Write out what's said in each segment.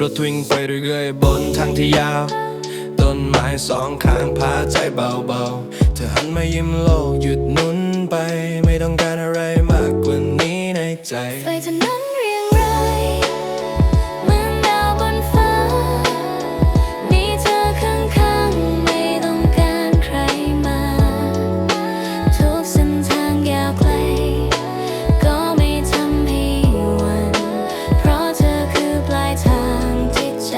รถวิ่งไปเรื่อยบนทางที่ยาว ต้นไม้สองข้างพาใจเบาๆ เธอหันมายิ้มโลกหยุดนุ่น ไป ไม่ต้องการอะไรมากกว่านี้ในใจไฟเธอนั้นเรียงรายเหมือนดาวบนฟ้า มีเธอข้างๆ ไม่ต้องการใครมา ทุกเส้นทางยาวไกล ก็ไม่ทำให้หวัน เพราะเธอคือปลายทางที่ใจ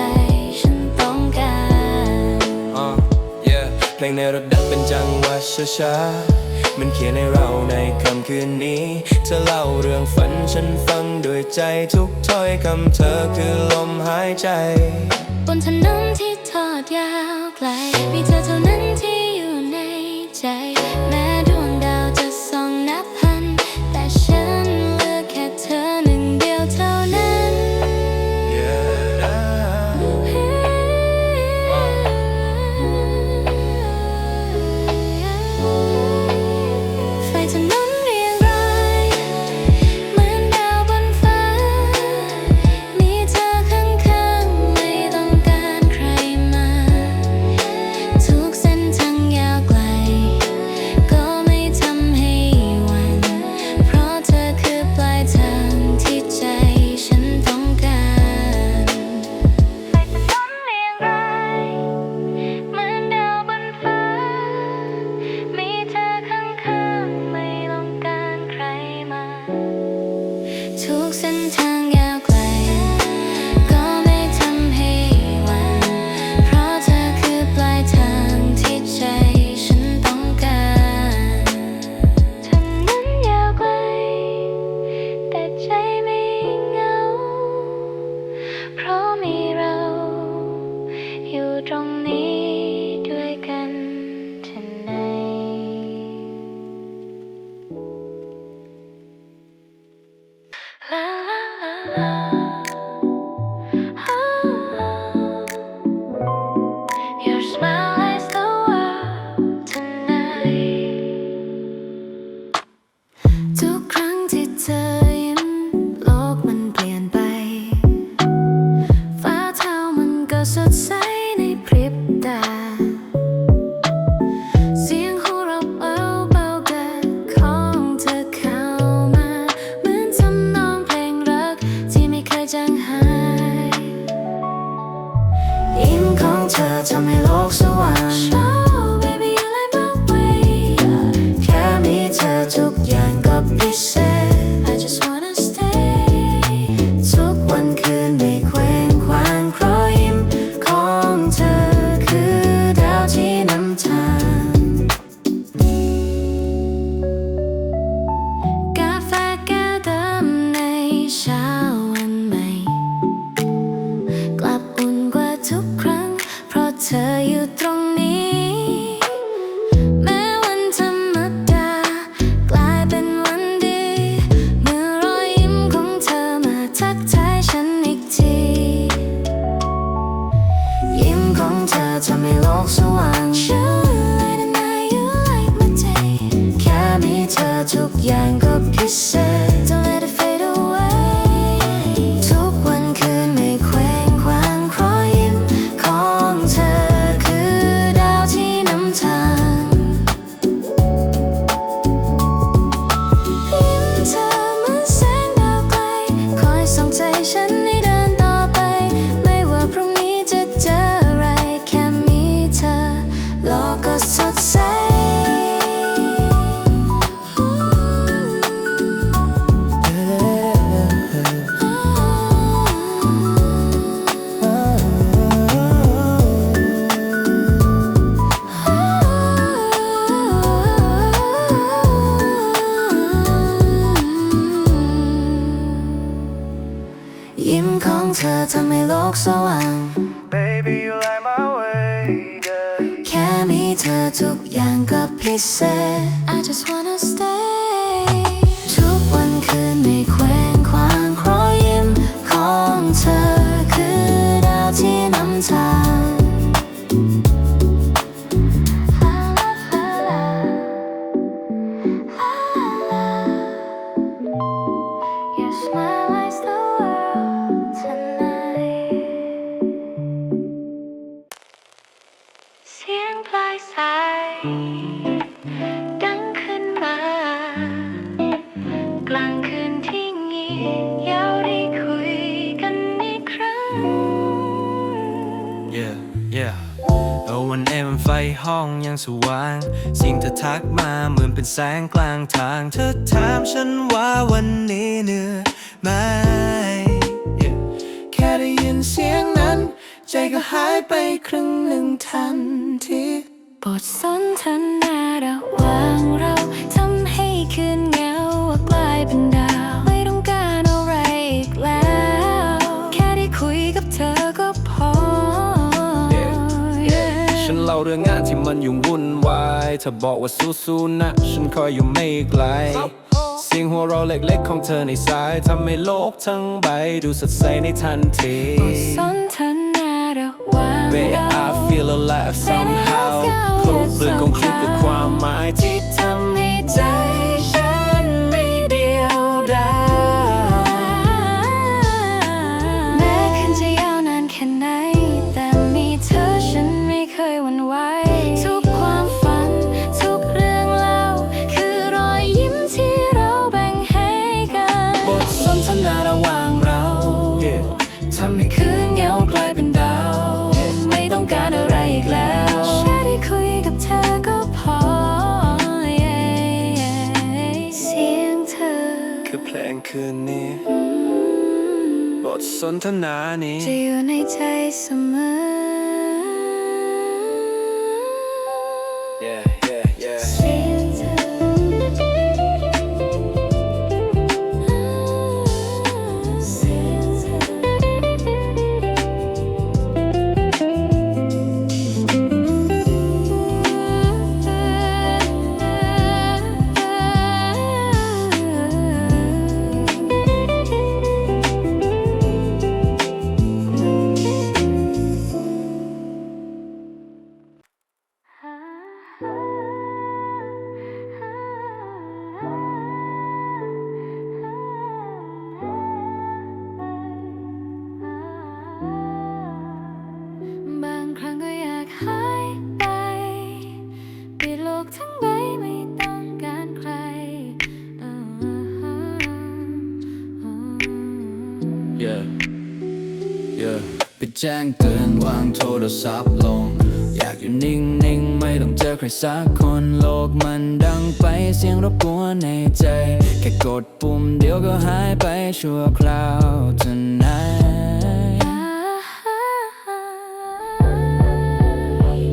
ฉันต้องการ uh, yeah เพลงในรถดังเป็นจังหวะช้าๆ มันเขียนให้เราในค่ำคืนนี้เธอเล่าเรื่องฝันฉันฟังด้วยใจทุกถ้อยคำเธอคือลมหายใจ บนถนนที่ทอดยาวไกลมีเธอเท่านั้น เพราะมีเราอยู่ตรงนี้ด้วยกันที่ไหนลาลาลาลาทุกครั้งที่เธอ เธอทำให้โลกสว่าง Oh baby you light my way แค่มีเธอทุกอย่างก็พิเศษ I just wanna stay ทุกวันคืนไม่เคว้งคว้างเพราะยิ้มของเธอคือดาวที่นำทาง กาแฟแก้วเดิมในเช้าวันใหม่ เธอทำให้โลกสว่าง Baby you light my way yeah. แค่มีเธอทุกอย่างก็พิเศษ I just wanna stay ไฟห้องยังสว่าง สิ่งเธอทักมาเหมือนเป็นแสงกลางทาง เธอถามฉันว่าวันนี้เหนื่อยไหม Yeah แค่ได้ยินเสียงนั้น ใจก็หายไปครึ่งหนึ่งทันที บทสนทนาระหว่างาเรื่องงานที่มันยุ่งวุ่นวายเธอบอกว่าสู้ๆนะ ฉันคอยอยู่ไม่ไกลเสียงหัวเราะเล็กๆของเธอในสายทำให้โลกทั้งใบดูสดใสในทันทีสนทนาระหว่าง Baby เรา I feel alive somehow สนทนานี้จะอยู่ในใจเสมอ Yeah yeah yeah แจ้งเตือนวางโทรศัพท์ลง อยากอยู่นิ่งๆไม่ต้องเจอใครสักคนโลกมันดังไปเสียงรบกวนในใจ แค่กดปุ่มเดียวก็หายไปชั่วคราว tonight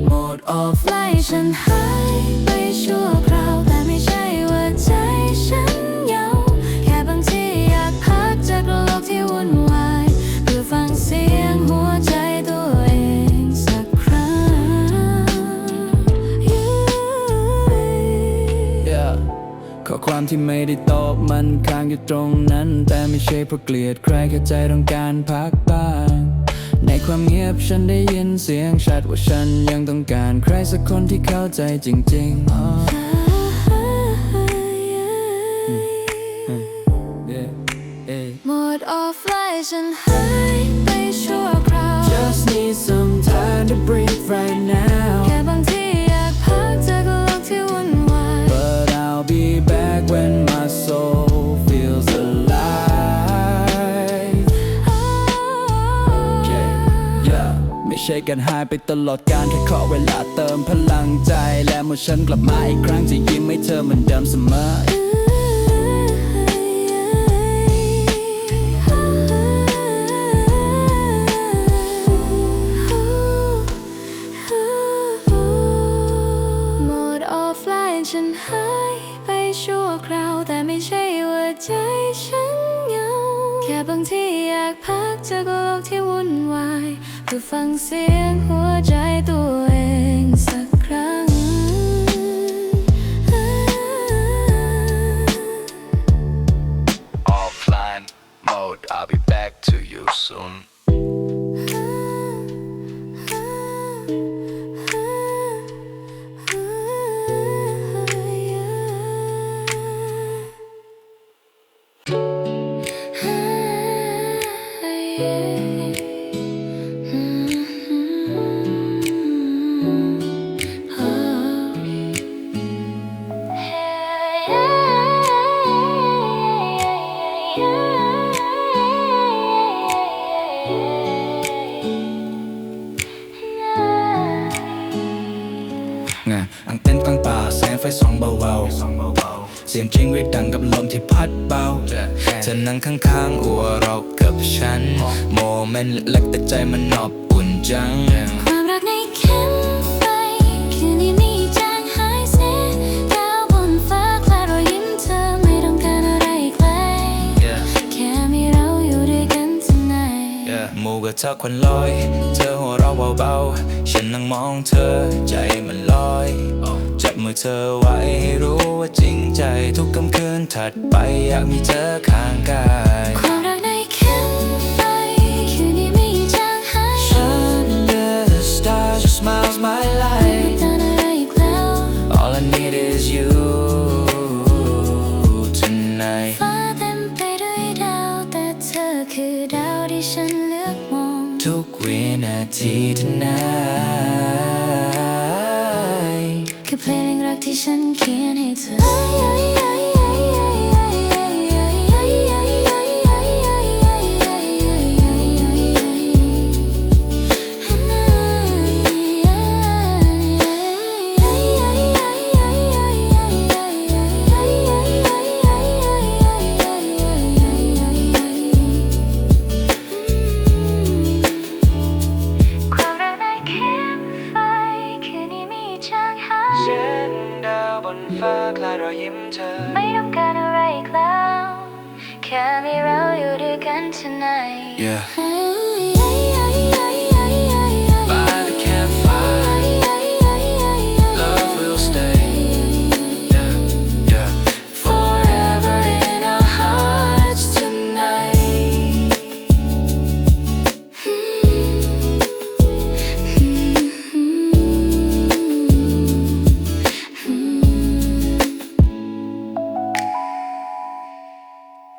Mode off ไล่ฉันหายไป ข้อความที่ไม่ได้ตอบมันค้างอยู่ตรงนั้น แต่ไม่ใช่เพราะเกลียดใครแค่ใจต้องการพักบ้าง ในความเงียบฉันได้ยินเสียงชัดว่าฉันยังต้องการใครสักคนที่เข้าใจจริงๆอ๋อ Yeah yeah หมดออฟไลน์ฉันหายไปชั่วคราว Just need some time to breathe right now ใช่การหายไปตลอดการแค่ขอเวลาเติมพลังใจ และเมื่อฉันกลับมาอีกครั้งจะยิ้มให้เธอเหมือนเดิมเสมอ เพื่ เธอนั่งข้างๆอัวเรากับฉัน โมเมนต์เล็กๆแต่ใจมันอบอุ่นจัง ความรักในแคมป์ไฟคืนนี้มีจางหายเสียดาวบนฟ้าคลารอยยิ้มเธอไม่ต้องการอะไรไกล แค่มีเราอยู่ด้วยกัน tonight หมูกระทะควันลอย เธอหัวเราะเบาๆ ฉันนั่งมองเธอใจมันลอย จับมือเธอไว้ให้รู้ว่าจริงใจทุกค่ำคืน ถัดไปอยากมีเธอข้างกายความรักในแคมป์ไฟคืนนี้มีจางหาย Under the stars, your smile's my ไม่ light ต้องการอะไรอีกแล้ว All I need is you tonight ฟ้าเต็มไปด้วยดาวแต่เธอคือดาวที่ฉันเลือกมอง ทุกวินาที tonight คือเพลงรักที่ฉันเขียนให้เธอ